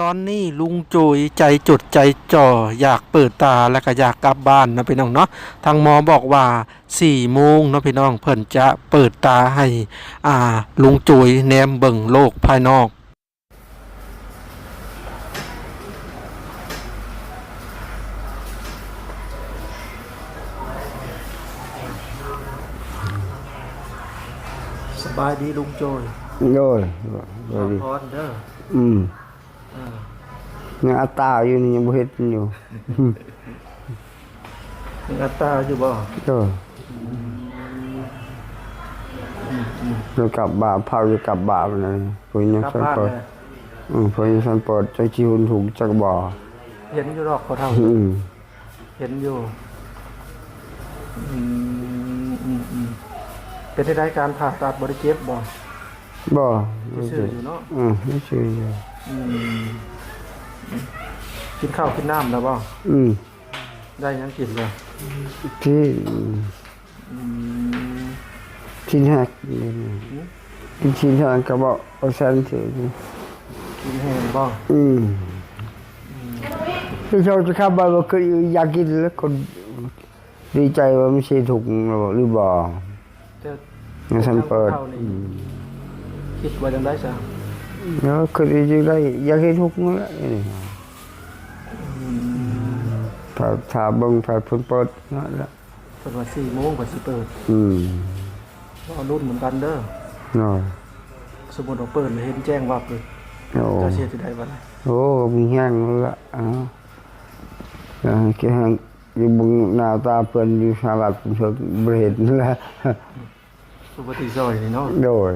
ตอนนี้ลุงโจยใจจดใจจ่ออยากเปิดตาและก็อยากกลับบ้านเนาะพี่น้องเนาะทางหมอบอกว่า4โมงเนาะพี่น้องเพิ่นจะเปิดตาให้อ่าลุงโจยแนมเบิ่งโลกภายนอกสบายดีลุงโจยโดยโดยดีพรเด้ออืม งานตาอยู่นี่ยังบ่เฮ็ดอยู่มีอัตตาอยู่บ่โดยเรากลับบาปเผาจะกลับบาปนั่นพวกนี้กลับสันบ้านเปิดเลยอืมพวกนี้สันเปิดจักจิหุนถูกจักบ่อเห็นอยู่หรอกเขาเท่าอืมเห็นอยู่อืมอืมอืมเป็นได้การผ่าตัดบริเจ็บบ่บ่ไม่ซื่ใช่ออยู่เนาะอืมไม่ใช่อยู่อืม กินข้าวกินน้ำแล้วบ่อืมได้หยังกินเลยที่อืมที่แฮกนี่ที่ที่ทางก็บอกเอาแซนถือกินแห้งบ่อืมที่เขาจะเข้าบ้านว่าคืออยากกินแล้วคนดีใจว่าไม่ใช่ถูกหรือบ่แต่งั้นฉันเปิดข้าวนี่คิดว่าจังได้ซะ แล้วคือดีใจได้อยากให้ถูกนั่นแหละ ถ้าถ้าเบิ่งถ้าเพิ่นเปิดนั่นแหละเพิ่นว่า4โมงก็สิเปิดอืมรอรุ่นเหมือนกันเด้อเนาะสมมุติว่าเปิดแล้วเห็นแจ้งวับเลยโอ้จะเสียสิได้บ่ล่ะโอ้มีแห้งแล้วละอ๋ออ่าแค่แห้งอยู่เบงหน้าตาเพิ่นอยู่สลัดเพิ่นบ่เห็นนั่นแหละสุปฏิซอยนี่เนาะโดย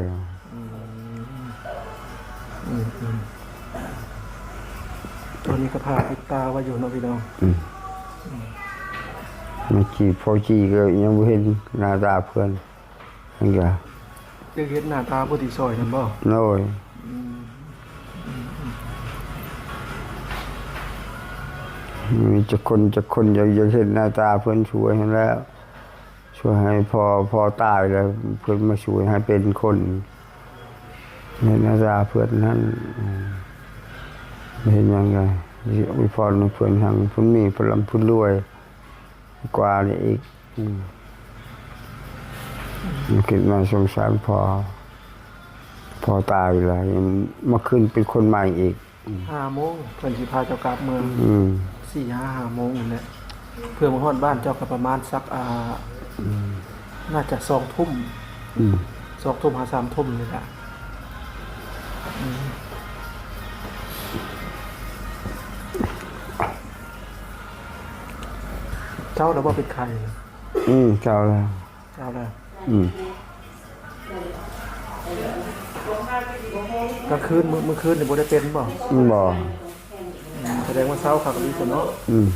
ตัวนี้ก็พาปิดตาไว้อยู่เนาะพี่น้องเมื่อกี้พอจีก็ยังบ่เห็นหน้าตาเพิ่นนั่นก็ได้เห็นหน้าตาผู้ที่ซอยนั่นบ่โน้ยมีจะคนจะคนอยากอยากเห็นหน้าตาเพิ่นช่วยให้แล้วช่วยให้พอพอตายแล้ว เพิ่นมาช่วยให้เป็นคนเห็นหน้าตาเพิ่นนั้นอืมเห็นยังไงอวยพรให้เพิ่นทางเพิ่นมีพลังเพิ่นรวย กว่านี่อีกอืมมันคิดมาสงสารพอ พอตายแล้วยังมาขึ้นเป็นคนใหม่อีก5โมงเพิ่นสิพาเจ้ากลับเมืองอืม4 5 5โมงนั่นแหละเพื่อมาฮอดบ้านเจ้าก็ประมาณสักอ่าน่าจะ2ทุ่มอืม2ทุ่มหา3ทุ่มนี่แหละ เจ้าแล้วบ่เป็นใครอืมเจ้าแล้ว เจ้าแล้วอืมกลางคืนมื้อมื้อคืนนี่บ่ได้เป็นบ่มันบอกแสดงว่าเช้าคักดีกว่าเนาะอืม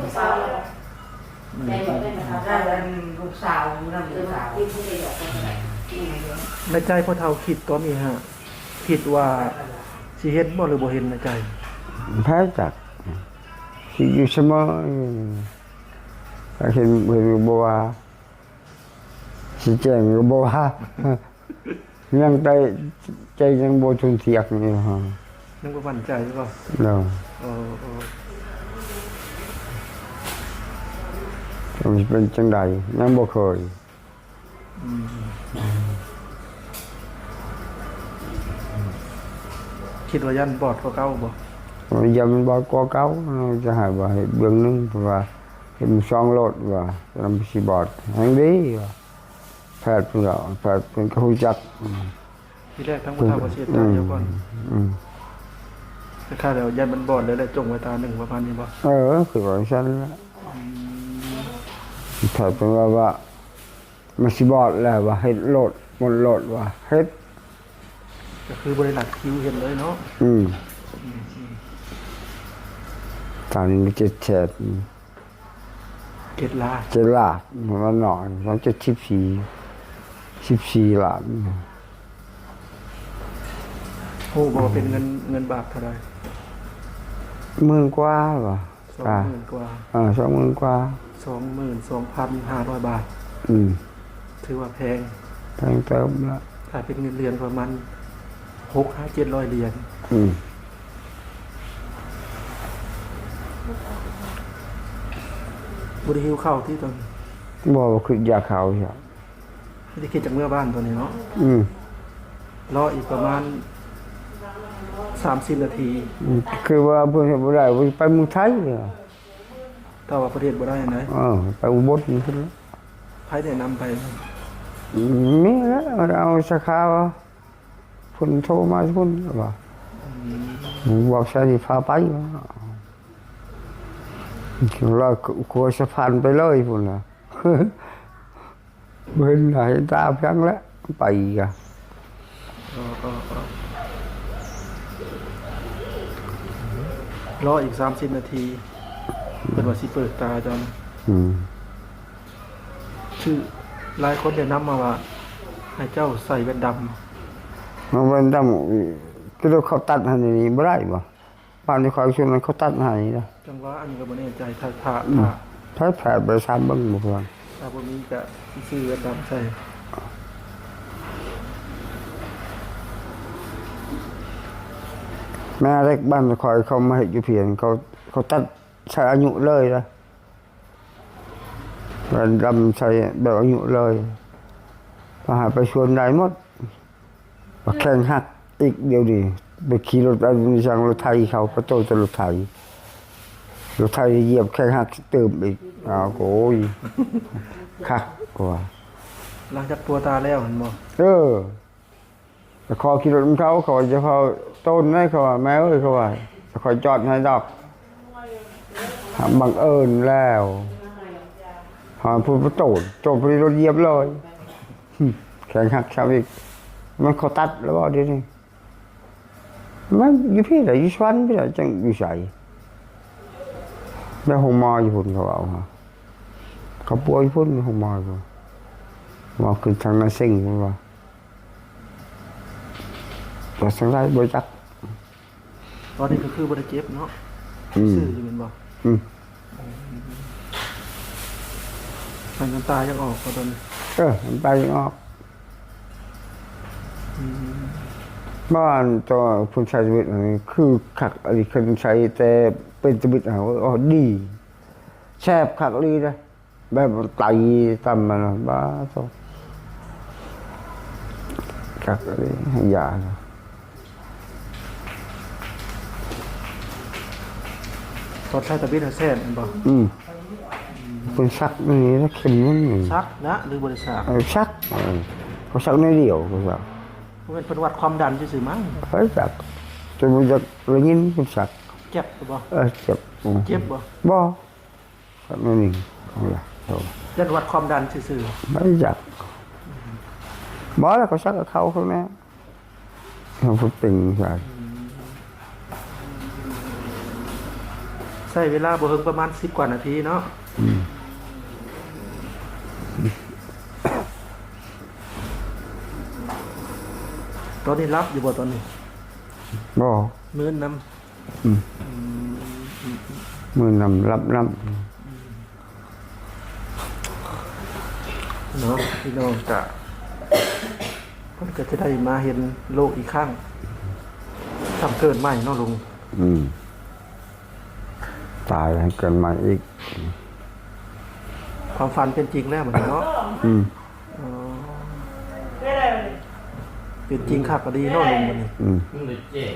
ลูกสาวนั่นลูกสาวในใจพ่อเฒ่าคิดตอนนี้ฮะคิดว่าสิเห็นบ่หรือบ่เห็นในใจแพ้จัก คิดอยู่เสมอถ้าเห็นเห็นบัวาสิแจ้งก็บัวายังใจใจยังโบทุนเทียกนี่ฮะยังบ่มั่นใจหรือเปล่าเนาะเออเออมันเป็นจังใดยังบ่เคยคิดว่ายันบอดกว่าเก่าบ่ มันยังมันบ่ก็เก่าจะหาว่าให้เบื้องหนึงเพราะว่าเห็นมันช่องรถว่าลำสิบอดแห่งดีว่าแพทย์เพิ่นก็แพทย์เพิ่นก็รู้จักทีแรกทั้งพ่อเฒ่าก็เสียใจเดี๋ยวก่อนอืมแต่ค่าแล้วยันมันบอดแล้วแหละจงไว้ตาหนึ่งประมาณนี้บ่เออคือว่าฉันละถ้าเป็นว่าว่ามันสิบอดแล้วว่าเฮ็ดโหลดหมดโหลดว่าเฮ็ดก็คือบ่ได้หลักคิวเห็นเลยเนาะอืม ตอนนี้มันจะเจ็ดเกตลาเจ็ดลาดมันหน่อยมันจะสิบสี่สิบสี่ลาดโอ้บ่ว่าเป็นเงินเงินบาทเท่าใดหมื่นกว่าว่ะอ่า20,000กว่าอ่าสองหมื่นกว่า22,500บาท อืมถือว่าแพงแพงเติมละถ้าเป็นเงินเดือนประมาณ6 5 700เหรียญอืม บ่ได้หิวข้าวที่ตอนบอกว่าคือยาขาวใช่ไม่ได้คิดจากเมื่อบ้านตัวนี้เนาะอืมรออีกประมาณ30นาที คือว่าเพื่อนเห็นบ่ได้ว่าไปเมืองไทยเหรอถ้าว่าประเทศบ่ได้ไหนเออไปอุบลนี่ขึ้นแล้วไผแนะนำไปมีแล้วเอาสาขาวะพุ่นโทรมาพุ่นว่าบอกใช่พาไปวะ เรากลัวสะพานไปเลยพุ่นนะเบินไหนตาพียงแล้วไปอีกอะก็ก็ก็รออีก30นาทีเพิ่นว่าสิเปิดตาจอมชื่อหลายคนแนะนำมาว่าให้เจ้าใส่แว่นดำมันเป็นดำก็เขาตัดให้นี่บ่ได้บ่ บ้านที่คอยช่วยมันเขาตัดให้นะจังว่าอันนี้ก็บ่แน่ใจถ้าถ้าถ้าถ้าแผลไปซ้ำเบิ่งบ่พอถ้าบ่มีก็สิซื้อแว่นดำใส่แม่เล็กบ้านคอยเขามาเฮ็ดอยู่เพียงเขาเขาตัดใช้อายุเลยนะมันดำใช้แบบอายุเลยพอหาไปชวนได้หมดมาแข่งหักอีกเดียวดี ไปขี่รถอันนี้จังรถไทยเขาประตูจะรถไทยรถไทยเหยียบแข่งหักเติมอีกอ้าวโอ้ยคักกว่าหลังจากปัวตาแล้วเห็นบ่เออแต่คอขี่รถของเขาเขาจะพอต้นให้เขาว่าแม่เอ้ยเขาว่าจะคอยจอดให้ดอกหาบังเอิญแล้วหาพูดประตูจบพอดีรถเหยียบเลยหึแข่งหักชาวอีกมันเขาตัดแล้วบ่เดี๋ยวนี้ มันอยู่พี่ไหนอยู่สวนพี่ไหนจังอยู่ใส่แล้วหงมออยู่พุ่นเขาเอาฮะเขาป่วยพุ่นหงมออยู่ว่าคือทางนั้นสิ่งมันว่าแต่สังไรบริจักตอนนี้ก็คือบ่ได้เจ็บเนาะอืมซื้ออยู่แม่นบ่อืมมันน้ำตายังออกก็ตอนนี้เออมันไปออก บ้านตัวคุณชายชีวิตอันนี้คือขักอะไรคนใช้แต่เป็นชีวิตเขาอ๋อดีแซบขักลีนะแบบไตตำมันบ้าตัวขักอะไรให้ยาะตอนใช้ตะบิดแซ่นบ่อืมคุณซักนี่แล้วเข็มนั่นนี่ซักนะหรือบริษัทซักเออเขาซักในเดียวเขาซัก บ่แม่นเพิ่นวัดความดันซื่อๆมั้งเฮ้ยซักจนมันจะระยินคุณซักเจ็บบ่เออเจ็บอืมเจ็บบ่บ่ซักในนี่เอาละเอายันวัดความดันซื่อไม่ซักบ่แล้วเขาซักกับเขาเขาแน่เขาพูดติงซักๆใช้เวลาบ่เฮิงประมาณ10กว่านาทีเนาะ อนนี้รับอยู่บ่ตอนนี้บ่มื้อนำมือนำรับน้เนาะพี่น้องจะเพิ่นก็จะได้มาเห็นโลกอีกครั้งทำเกินใหม่เนาะลุงำอืมตายให้เกินมาอีก ความฝันเป็นจริงแล้วเหมือนกันเนาะ เป็นจริงคักก็ดีเนาะลุงมันนี่อืม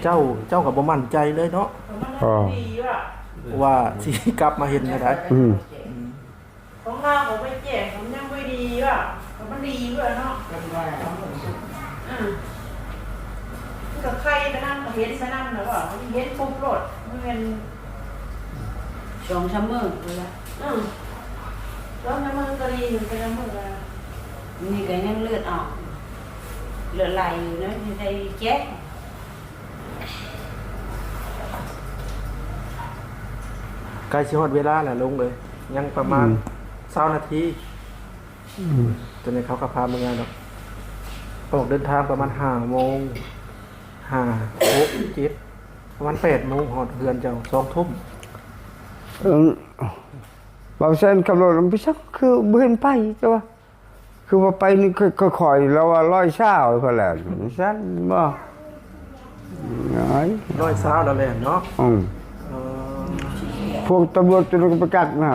เจ้าเจ้ากับบ่มั่นใจเลยเนาะก็ว่าสิกลับมาเห็นก็ได้อืมของเราผมไม่แจกผมยังไม่ดีว่ะมันดีว่ะเนาะอืมกับใครไปนั่งเห็นไปนั่งนะว่าเห็นปุ๊บรถมันเป็นสองชั่วโมงเลยละอืมแล้วน้ำมันก็ดีอยู่ไปน้ำมันละนี่ก็ยังเลือดออก เลือดไหลอยู่นะที่ได้แจ๊กใกล้สิฮอดเวลาแล้วลุงเลยยังประมาณ20นาทีจนในเขาก็พามางานดอกออกเดินทางประมาณ5โมง5 6 7ประมาณ8โมงฮอดเรือนเจ้า2ทุ่มเออบางเส้นขับรถมันไปสักคือบ่เห็นไปแต่ว่า คือว่าไปนี่ก็ค่อยๆแล้วว่าร้อยเช้าก็แล้วสั้นบ่น้อยร้อยสาวแล้วแหละเนาะอืมเออพวกตำรวจตัวนั้นก็ประกาศนะ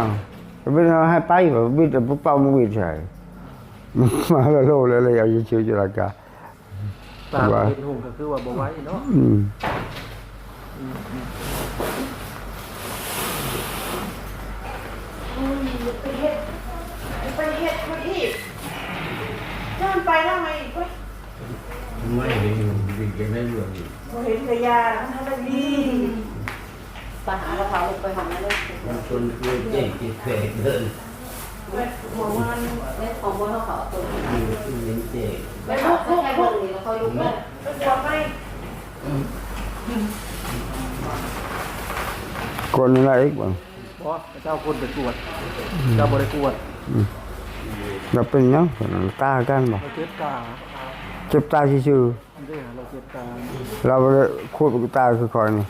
ไม่ได้ให้ไปแบบวิทย์ปุ๊บเป้ามือวิทย์ใช่มาแล้วโลเลยเลยเอาอยู่เชียวจุฬากาตามเห็นหุ่งก็คือว่าบ่ไหว้เนาะ อืม อุ้ยไปเฮ็ดไปเฮ็ดคนอีกย้อนไปแล้วไงเว้ย ไม่เห็นอยู่ดีกันได้เรื่องอยู่ บ่เห็นกระยามันทำได้ดีไปหากระเพราลงไปหอมนั่นเลยมันชนคือเจ๊กิเศษเดินเว้ยหัวมันเล่นของบนเขาเขาตัวนี้มีคือเห็นเจ๊ไปลูกลูกให้เบิ่งนี่แล้วเขาลุกเลยเป็นหัวไหมคนอะไรอีกบ้างบ่เจ้าคนไปกวดเจ้าบ่ได้กวดเราเป็นยังตากันบ่เราเจ็บตาเจ็บตาชื่อ อันนี้เราเจ็บตาๆเราเลยควบตาคือคอยนี่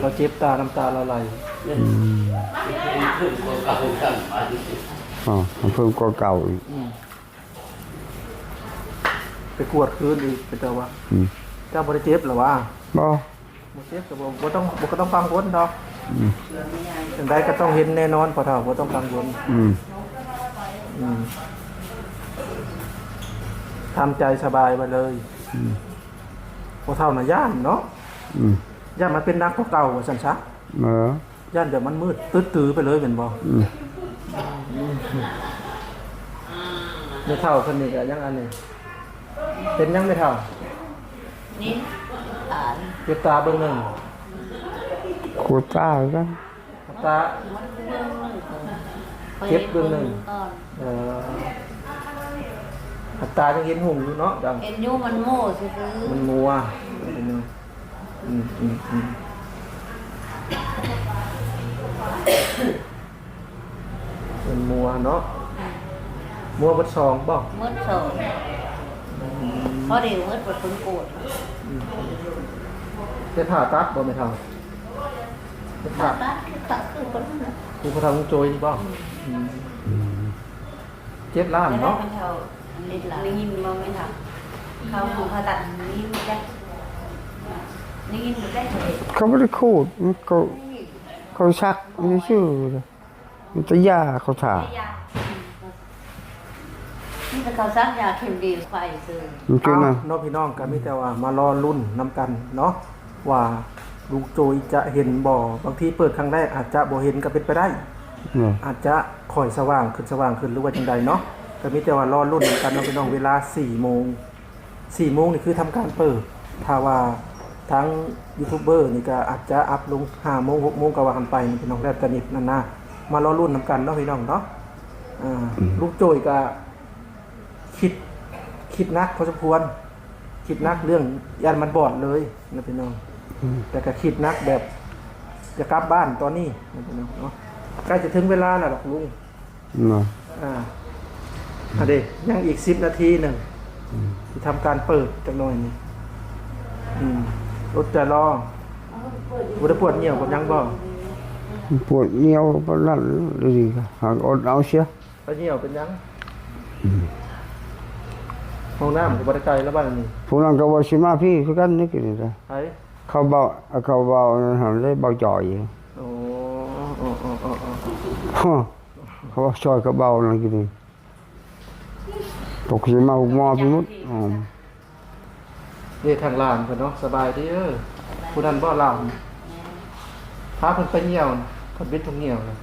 เราเจ็บตาน้ำตาละไหลเก่ากันมาอ๋อมันเพิ่มกว่าเก่าอีกไปกวดคืนอีกเป็นแต่ว่าอืมเจ้าบ่ได้เจ็บหรอวะบ่บ่เจ็บก็บ่บ่ต้องบ่ก็ต้องฟังวนดอกจังไดก็ต้องเห็นแน่นอนพอเท่าบ่ต้องฟังวนอืมอืม ทำใจสบายไปเลยพอเท่าน่ะย่านเนาะอืมย่านมันเป็นนักกว่าเก่าว่าซั่นซะเออย่านเดี๋ยวมันมืดตื้อๆไปเลยเป็นบ่อืมไม่เท่าคนนี้ก็ยังอันนี้เป็นยังไม่เท่านี่อ่านเจ็บตาเบิ่งหนึงควบตากันตามันเบื้องหนึ่งก่อนเก็บเบื้องหนึ่งก่อนเอ่อ อัตรายังเห็นหุ่งอยู่เนาะดังเอ็นยูมันโง่ซื้อมันมัวอืมอืมอืมอืมมันมัวเนาะมัวบัดซองบ่มืดโสดเพราะเดี๋ยวมืดปวดคนโกรธจะผ่าตัดบ่ไม่เท่าจะผ่าตัดคือตัดคือคนนั้นคือพระทำโจยนี่บ่อืมเจ็บล้านไม่ได้เนาะเป็ นเขาลิ้นหลังนี่ยินมองไม่ทันเขาผูกผ่าตัดนี่ไม่ได้นี่ยินไม่ได้เลยเขาไม่ได้คูดมันเขาเขาชักนี่ชื่อเลยมันจะยาเขาถ่านี่เป็นเขาซักยาเข็มดีไฟซื้อมันคือเอานะเน้องพี่น้องกันมีแต่ว่ามารอรุ่นนำกันเนาะว่าลูกโจยจะเห็นบ่บางทีเปิดครั้งแรกอาจจะบ่เห็นก็เป็นไปได้เนี่ยอาจจะค่อยสว่างขึ้นสว่างขึ้นหรือว่าจังใดเนาะ ก็มีแต่ว่ารอรุ่นนำกันเนาะพี่น้องเวลา4โมง4โมงนี่คือทำการเปิดถ้าว่าทั้งยูทูบเบอร์นี่ก็อาจจะอัพลง5โมง6โมงก็ว่ากันไปนี่พี่น้องแล้วแต่นิดนั่นนะมารอรุ่นนำกันเนาะพี่น้องเนาะอ่าลูกโจยก็คิดคิดหนักพอสมควร คิดหนักเรื่องยานมันบอดเลยนะพี่น้องแต่ก็คิดหนักแบบจะกลับบ้านตอนนี้นะพี่น้องเนาะใกล้จะถึงเวลาแล้วหรอกลุงเนาะอ่า อะเดยังอีกสิบนาทีหนึ่งที่ทำการเปิดจักหน่อยนี่อืมรถจะรอบุตรปวดเหนียวกับยังบ่ปวดเหนียวปวดนั่นเลยดีค่ะหากอดเอาเสียไปเหนียวเป็นยังห้องน้ำกับบริไกลแล้วบ้านนี่พวกนั้นก็ว่าสิมาพี่คือกันนี่กินนี่จ้ะไอ้เขาเบาเขาเบาหันเลยเบาจ่อยโอ้โอ้โอ้โอ้โอ้ฮะเขาว่าซอยเขาเบานั่นกินนี่ ตกสิมาหุกหมอพี่มุดอ๋อนี่ทางลานเพิ่นเนาะสบายดีเด้อผู้นั้นบ่ลามพาเพิ่นไปเหนียวเพิ่นบิดทุงเหนียวนะ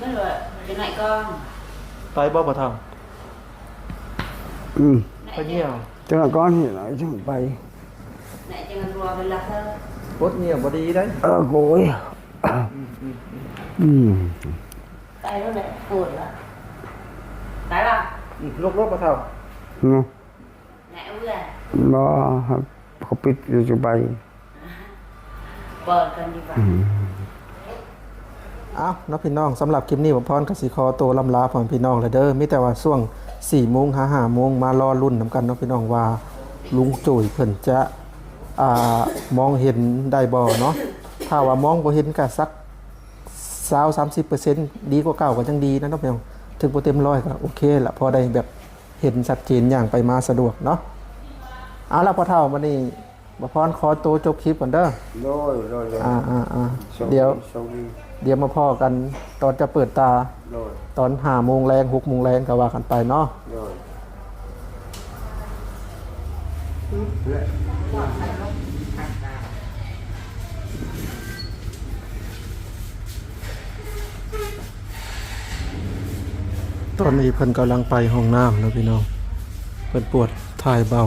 นั่นแหละเป็นไหนก้อนไปบ่บ่ทำอืมไปเหนียวจังหวะก้อนนี่ไหนจังไปไหนจะเงินรัวเป็นละเท่าปดเหนียวบ่ดีได้เออโกยอืมตายแล้วแหละปวดละตายละ อืมลกๆบ่เท่าเนาะไหนเอื้อบ่ครับเขาปิดอยู่จะไปเปิดกันดีกว่าอ้าวน้องพี่น้องสำหรับคลิปนี้ผมพรกสิคอโตวลำลาพ่อแม่พี่น้องเลยเด้อมีแต่ว่าช่วง4โมงหา5โมงมารอรุ่นนำกันเน้องพี่น้องว่าลุงจุ๋ยเพิ่นจะอ่ามองเห็นได้บ่เนาะถ้าว่ามองบ่เห็นก็สัก20 30%ดีกว่าเก่าก็จังดีนะน้องพี่น้อง ถึงบ่เต็มร้อยก็โอเคละพอได้แบบเห็นชัดเจนอย่างไปมาสะดวกเนาะเอาละพอเท่ามานี่บ่พรขอตัวจบคลิปก่อนเด้อโดยโดยโดยอ่าอ่าอ่าโชคเดี๋ยว โชคดีเดี๋ยวมาพ่อกันตอนจะเปิดตาโดยตอนห้าโมงแรงหกโมงแรงก็ว่ากันไปเนาะ โดย ตอนนี้เพิ่นกำลังไปห้องน้ำนะพี่น้องเพิ่นปวดถ่ายเบา